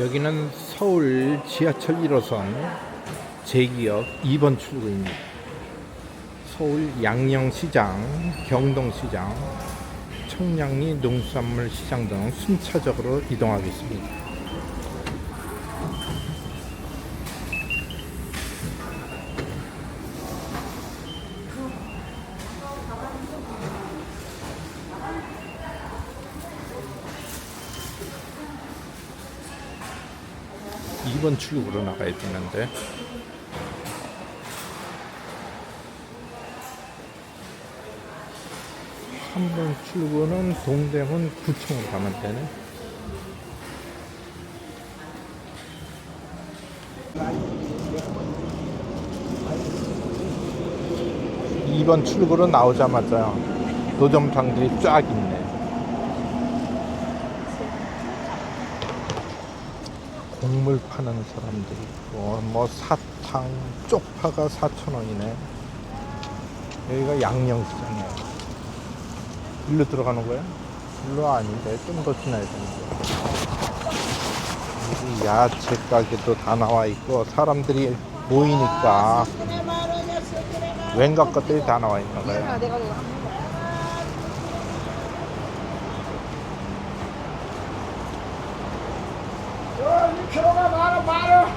여기는 서울 지하철 1호선 제기역 2번 출구입니다. 서울 양령시장, 경동시장, 청량리 농수산물 시장 등 순차적으로 이동하겠습니다. 출구로 나가야 되는데 삼번 출구는 동대문 구청으로 가면 되네. 이번 출구로 나오자마자 노점상들이 쫙 있네. 곡물 파는 사람들이 있고 뭐 사탕 쪽파가 4,000원이네. 여기가 양령시장이야 일로 들어가는 거야? 일로 아닌데 좀 더 지나야 되는데 여기 야채 가게도 다 나와 있고 사람들이 모이니까. 웬각 것들이 다 나와 있는 거야 내가 이거 한 번. 저 6kg가 만원 만원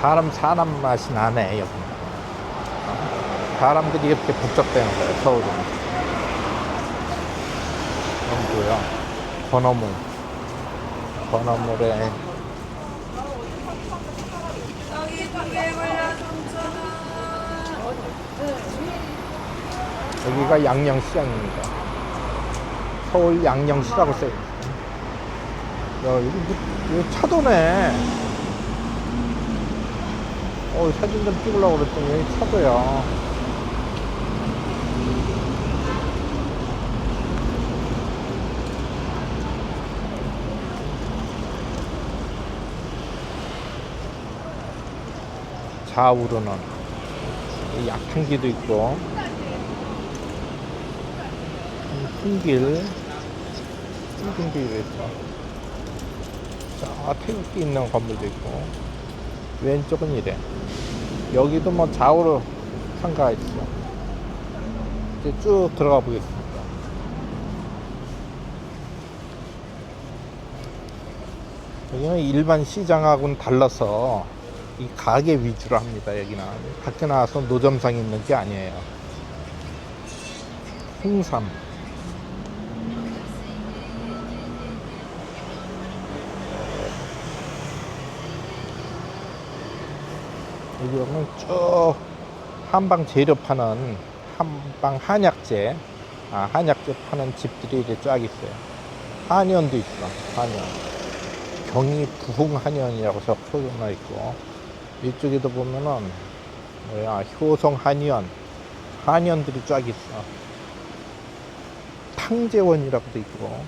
사람 사람 맛이 나네 여기. 사람들이 이렇게 북적대는 거예요 서울은. 뭐야 건어물. 건어물에 여기가 양령시장입니다. 서울 양령시라고 써있어 야 여기, 뭐- 여기 차도네 어, 사진 좀 찍으려고 그랬더니 여기 차도야. 좌우로는 이 약한기도 있고 큰 길, 큰 길이 있어. 자, 태극기 있는 건물도 있고 왼쪽은 이래. 여기도 뭐 좌우로 상가가 있어. 이제 쭉 들어가 보겠습니다. 여기는 일반 시장하고는 달라서 이 가게 위주로 합니다. 여기는 밖에 나와서 노점상 있는 게 아니에요. 홍삼. 여기 보면 쭉 한방 재료 파는 한방 한약재 아 한약재 파는 집들이 이렇게 쫙 있어요. 한의원도 있어 한의원. 경희 부흥 한의원이라고 적혀져 있고 이쪽에도 보면은 뭐야 효성 한의원. 한의원들이 쫙 있어. 탕재원이라고도 있고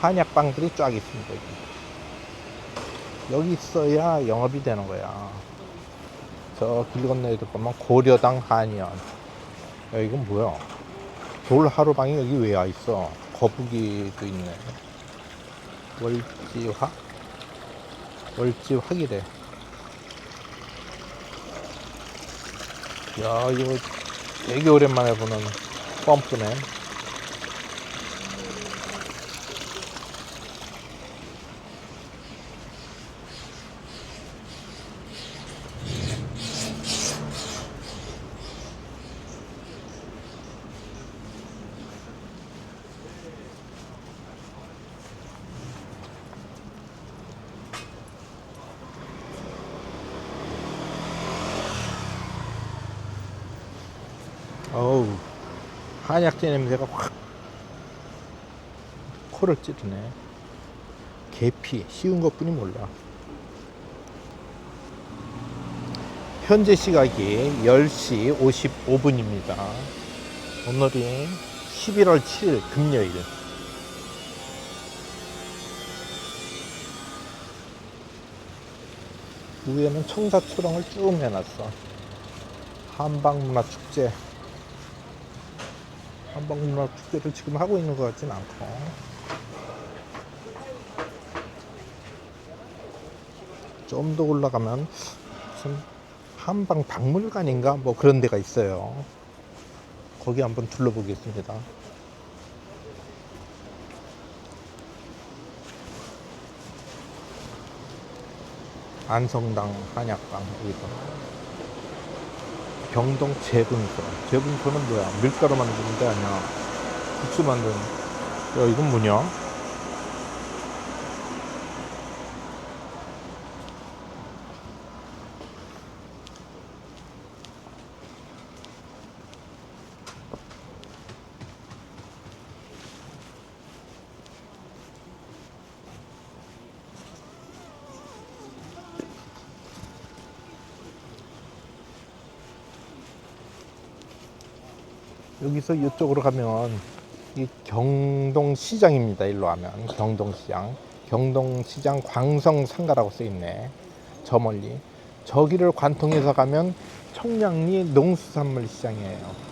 한약방들이 쫙 있습니다 여기. 여기 있어야 영업이 되는 거야. 저 길 건너에도 보면 고려당 한의원. 야, 이건 뭐야? 돌 하루방이 여기 왜 와 있어? 거북이도 있네. 월지화? 월지화기래. 야, 이거 되게 오랜만에 보는 펌프네. 어우, 한약재 냄새가 확 코를 찌르네. 계피, 쉬운 것 뿐이 몰라. 현재 시각이 10시 55분입니다. 오늘이 11월 7일 금요일. 위에는 청사초롱을 쭉 해놨어. 한방문화축제 한방문화 축제를 지금 하고 있는 것 같진 않고 좀 더 올라가면 무슨 한방 박물관인가 뭐 그런 데가 있어요. 거기 한번 둘러보겠습니다. 안성당 한약방 여기도 경동 재분소. 재분소는 뭐야? 밀가루 만드는 데 아니야. 국수 만드는. 야 이건 뭐냐 여기서 이쪽으로 가면 이 경동시장입니다. 일로 하면 경동시장, 경동시장 광성상가라고 써 있네. 저 멀리 저기를 관통해서 가면 청량리 농수산물 시장이에요.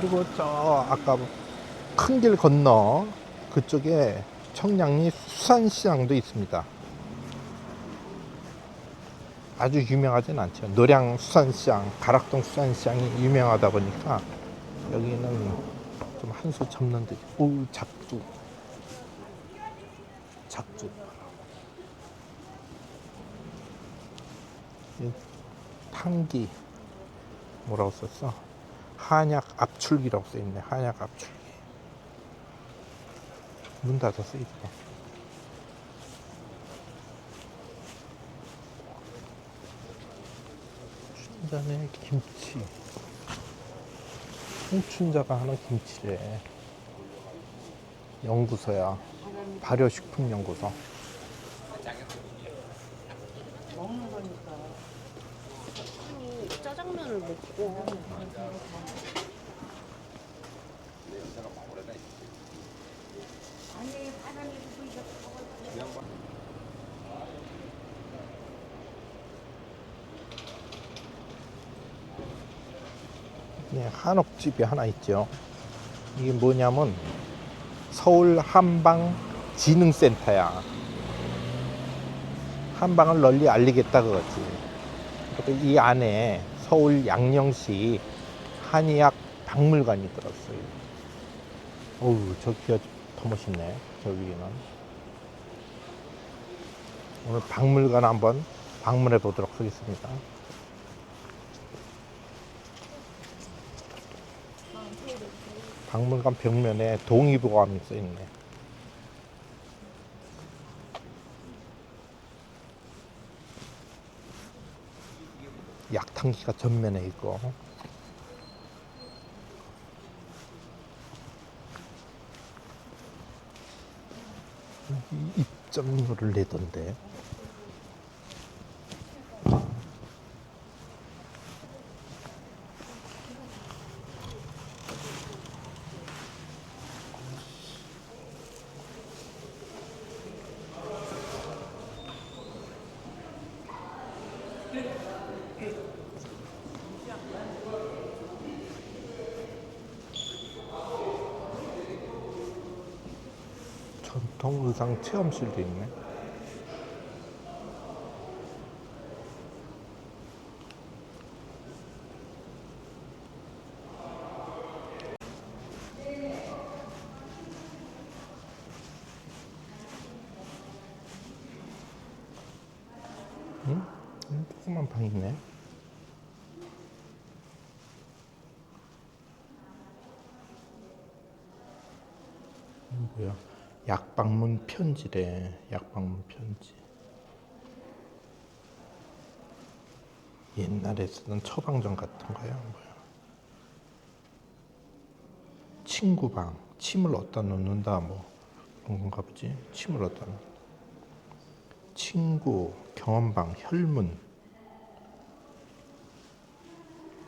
그리고 저 아까 큰 길 건너 그쪽에 청량리 수산시장도 있습니다. 아주 유명하진 않죠. 노량 수산시장, 가락동 수산시장이 유명하다 보니까 여기는 좀 한 수 접는 듯. 오. 작두. 이 탄기. 뭐라고 썼어? 한약 압출기라고 써있네. 한약 압출기. 문 닫았어, 이거. 춘자네 김치. 홍춘자가 하는 김치래. 연구소야. 발효식품 연구소. 먹는 거니까. 아니, 짜장면을 먹고. 네, 한옥집이 하나 있죠. 이게 뭐냐면 서울 한방 지능센터야. 한방을 널리 알리겠다 그거지. 이 안에 서울 양령시 한의학 박물관이 들었어요. 어우, 저기가 더 멋있네. 저 위에는. 오늘 박물관 한번 방문해 보도록 하겠습니다. 박물관 벽면에 동의보감이 써 있네. 약탕기가 전면에 있고. 이 입장료를 내던데. 의상 체험실도 있네. 응? 응, 조그만 방 있네. 이건 뭐야? 약방문 편지래. 약방문 편지. 옛날에 쓰던 처방전 같은 거야, 뭐야? 친구방, 침을 어디다 넣는다, 뭐 그런 건가 보지? 침을 어디다 넣 친구, 경험방, 혈문.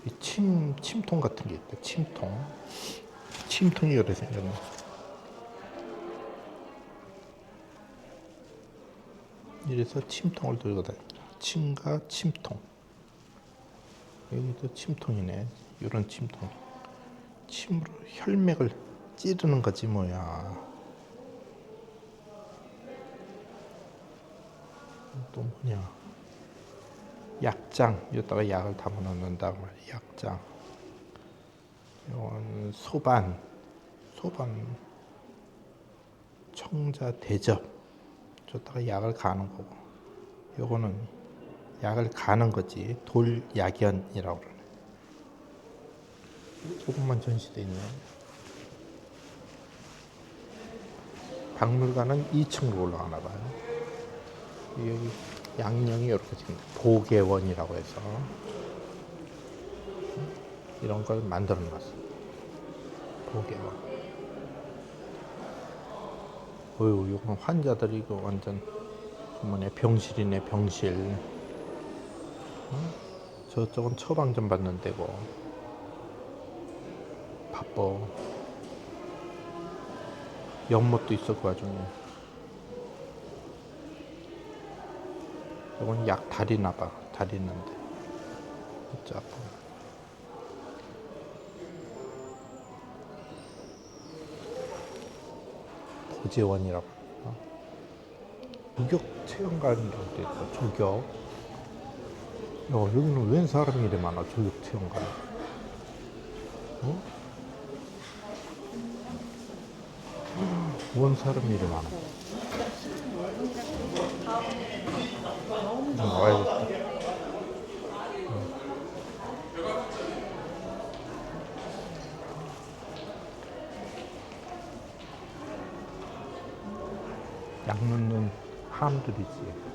이 침, 침통 같은 게 있다, 침통. 침통이 이렇게 생겼네. 이래서 침통을 들고 다닙니다. 침과 침통. 여기도 침통이네. 이런 침통. 침으로 혈맥을 찌르는 거지 뭐야. 또 뭐냐? 약장 여기다가 약을 담아 놓는다고 말이야. 약장. 이건 소반, 소반, 청자 대접. 저다가 약을 가는 거고. 요거는 약을 가는 거지. 돌약연이라고 그러네. 조금만 전시돼 있네. 박물관은 2층으로 올라가나 봐요. 여기 양령이 이렇게 지금 보계원이라고 해서 이런 걸 만들어 놨어. 보계원. 어유, 이건 환자들이 이거 완전 뭐냐 병실이네 병실. 어? 저쪽은 처방전 받는 데고. 바빠. 연못도 있어 그 와중에. 이건 약 다리나 봐. 다리 있는데. 진짜 아파. 보재원이라고. 어? 조격 체험관이라고 돼 있어. 조격. 야, 여기는 웬 사람이 이래 많아, 조격 체험관. 어? 원 사람이 이래 많아. 음, 와야겠다. 약 넣는 함들이지.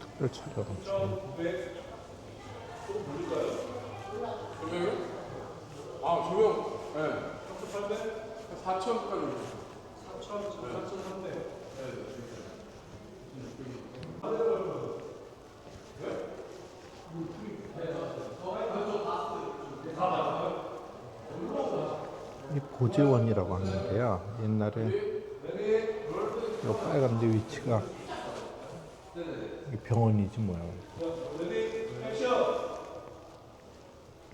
특별 촬영. 아, 조명. 예. 네. 4천까지. 4천, 4,300. 이 보재원이라고 하는데요. 옛날에 이 빨간 데 위치가 이 병원이지 뭐야.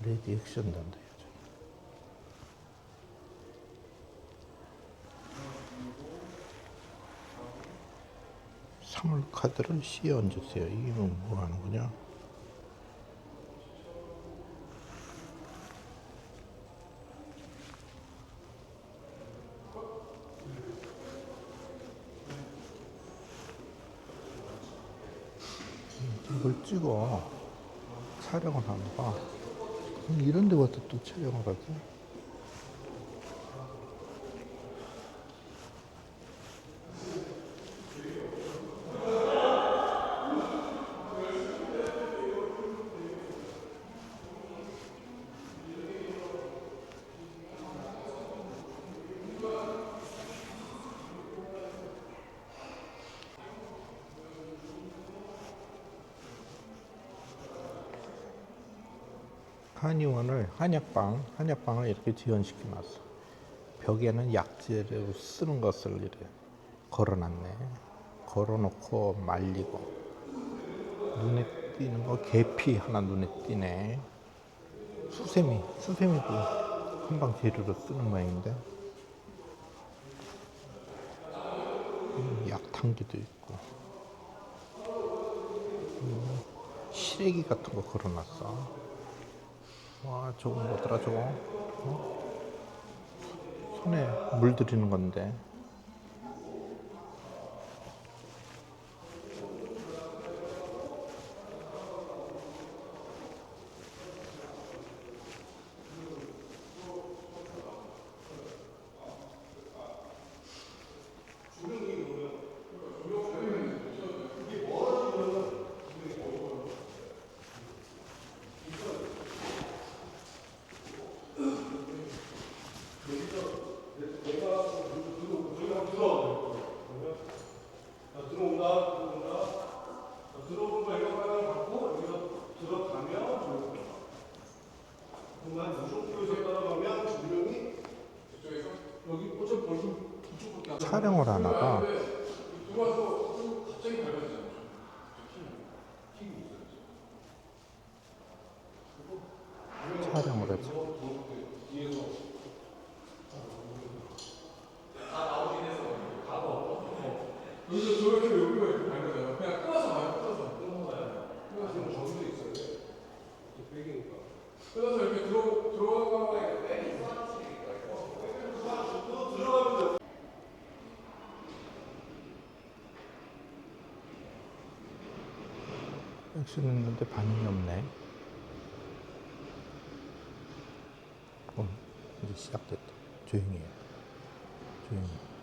레디 액션 단다. 사물 카드를 씌워 얹으세요. 이게 뭐 하는 거냐? 촬영을 하는가? 이런 데부터 또 촬영을 하고. 한의원을 한약방, 한약방을 이렇게 지연시켜 놨어. 벽에는 약재로 쓰는 것을 이렇게 걸어놨네. 걸어놓고 말리고 눈에 띄는 거 계피 하나 눈에 띄네. 수세미, 수세미도 한방 재료로 쓰는 모양인데. 음, 약탕기도 있고. 음, 시래기 같은 거 걸어놨어. 와 저거 뭐더라 저거 어? 손에 물들이는 건데 여기 꽂아 보시면 촬영을 하나봐. 촬영을 하지. 그래서 저렇게 여기가 이렇게 밝아져요. 그냥 끊어서 봐요. 끊어서. 끊어서 저기도 있어요. 끊어서 이렇게 들어 들어가가 했는데 반응이 없네. 어, 이제 시작됐다. 조용히 해. 조용히. 해.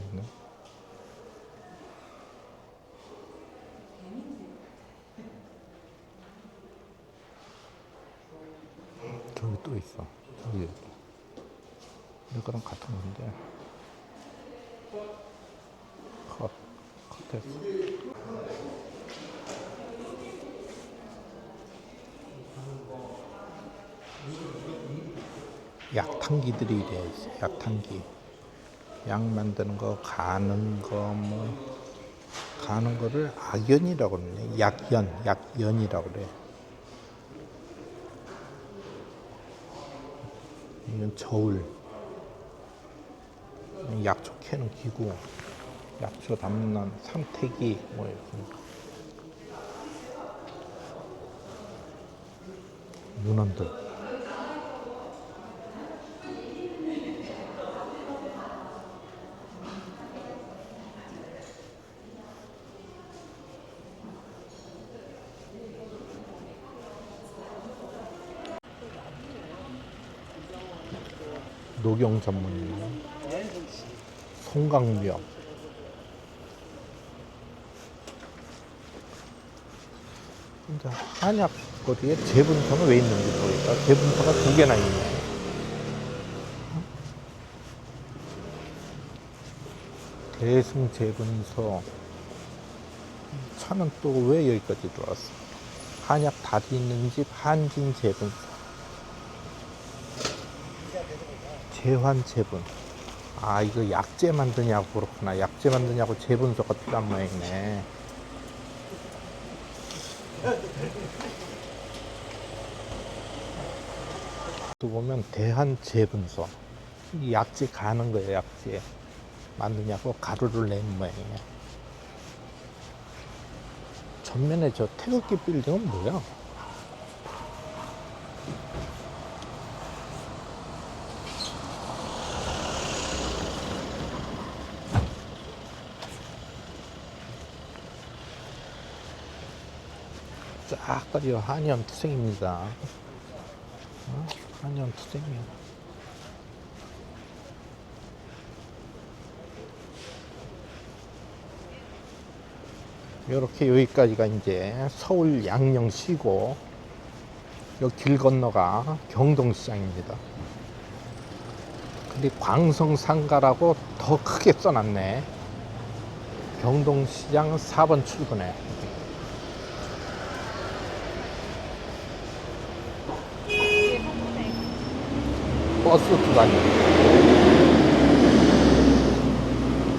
있네. 저기 또 있어. 저기. 이거랑 같은 건데. 컷. 컷했어. 약탕기들이 있어. 약탕기. 약 만드는 거, 가는 거, 뭐, 가는 거를 악연이라고 그러네. 약연, 약연이라고 그래. 이건 저울. 약초 캐는 기구. 약초 담는 삼태기, 뭐, 이렇게. 문헌들. 녹용 전문이네. 송강묘. 근데 한약 거리에 재분서는 왜 있는지 모르겠다. 재분서가 두 개나 있네. 대승 재분서. 차는 또 왜 여기까지 들어왔어? 한약 다리 있는 집 한진 재분서. 재환 재분. 아 이거 약재 만드냐고 그렇구나. 약재 만드냐고 재분서가 필요한 모양이네. 또 보면 대한 재분서. 이 약재 가는 거예요. 약재 만드냐고 가루를 내는 모양이에요. 전면에 저 태극기 빌딩은 뭐야? 쫙 깔려 한연 투생입니다. 어? 한연 투생이야. 이렇게 여기까지가 이제 서울 양령시고 여기 길 건너가 경동시장입니다. 근데 광성상가라고 더 크게 써놨네. 경동시장 4번 출구네. 버스 두 다니.